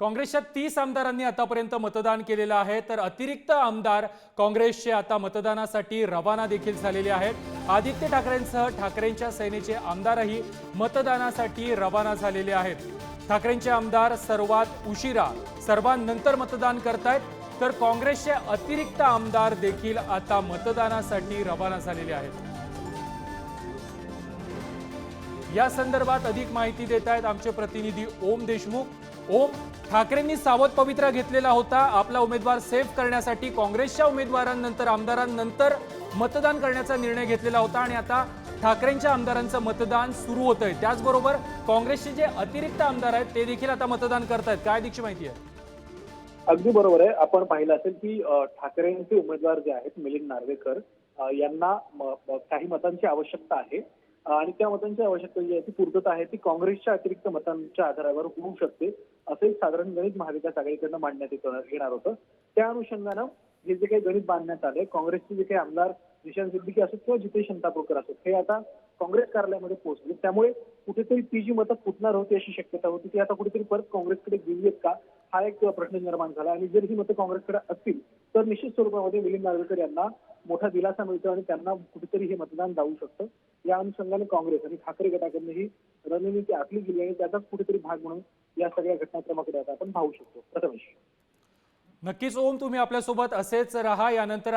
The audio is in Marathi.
काँग्रेसच्या तीस आमदारांनी आतापर्यंत मतदान केलेलं आहे तर अतिरिक्त आमदार काँग्रेसचे आता मतदानासाठी रवाना देखील झालेले आहेत. आदित्य ठाकरेंसह ठाकरेंच्या सेनेचे आमदारही मतदानासाठी रवाना झालेले आहेत. ठाकरेंचे आमदार सर्वात उशिरा सर्वांनंतर मतदान करतायत तर काँग्रेसचे अतिरिक्त आमदार देखील आता मतदानासाठी रवाना झालेले आहेत. या संदर्भात अधिक माहिती देत आहेत आमचे प्रतिनिधी ओम देशमुख. ओम ठाकरेंनी सावध पवित्रा घेतलेला होता. आपला उमेदवार सेव्ह करण्यासाठी काँग्रेसच्या उमेदवारांनंतर आमदारांनंतर मतदान करण्याचा निर्णय घेतलेला होता आणि आता ठाकरेंच्या आमदारांचं मतदान सुरू होत आहे त्याचबरोबर काँग्रेसचे जे अतिरिक्त आमदार आहेत ते देखील आता मतदान करतायत. काय अधिकची माहिती आहे? अगदी बरोबर आहे. आपण पाहिलं असेल की ठाकरेंचे उमेदवार जे आहेत मिलिंद नार्वेकर यांना काही मतांची आवश्यकता आहे. आणि त्या मतांची आवश्यकता जी आहे ती पूर्तता आहे ती काँग्रेसच्या अतिरिक्त मतांच्या आधारावर होऊ शकते असं एक साधारण गणित महाविकास आघाडीकडनं मांडण्यात येत- येणार होतं. त्या अनुषंगानं हे जे काही गणित बांधण्यात आले काँग्रेसचे जे काही आमदार निशांत सिद्दीकी असोत किंवा जितेश शंतापूरकर असोत हे आता काँग्रेस कार्यालयामध्ये पोहोचले. त्यामुळे कुठेतरी ती जी मतं फुटणार होती अशी शक्यता होती ती आता कुठेतरी परत काँग्रेसकडे गेली आहेत का हा एक प्रश्न निर्माण झाला. आणि जर ही मतं काँग्रेसकडे असतील तर निश्चित स्वरूपामध्ये मिलिंद नार्वेकर यांना मोठा दिलासा मिळतो आणि त्यांना कुठेतरी हे मतदान जाऊ शकतं. या अनुषंगाने काँग्रेस आणि ठाकरे गटाकडनं ही रणनीती आखली गेली आणि त्याचाच कुठेतरी भाग म्हणून या सगळ्या घटनाक्रमाकडे आता आपण पाहू शकतो. प्रथमेश. नक्कीच ओम तुम्ही आपल्यासोबत असेच राहा. यानंतर